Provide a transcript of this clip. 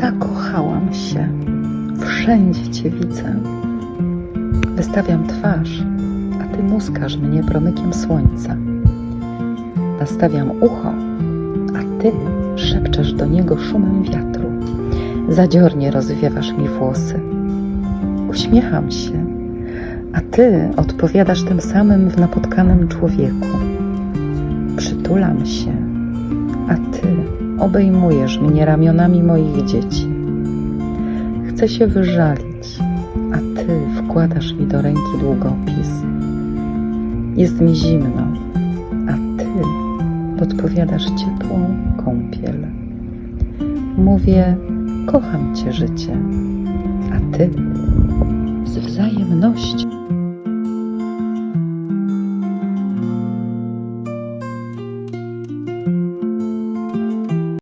Zakochałam się. Wszędzie Cię widzę. Wystawiam twarz, a Ty muskasz mnie promykiem słońca. Nastawiam ucho, a Ty szepczesz do niego szumem wiatru. Zadziornie rozwiewasz mi włosy. Uśmiecham się, a Ty odpowiadasz tym samym w napotkanym człowieku. Przytulam się, obejmujesz mnie ramionami moich dzieci. Chcę się wyżalić, a Ty wkładasz mi do ręki długopis. Jest mi zimno, a Ty podpowiadasz ciepłą kąpiel. Mówię, kocham Cię życie, a Ty z wzajemnością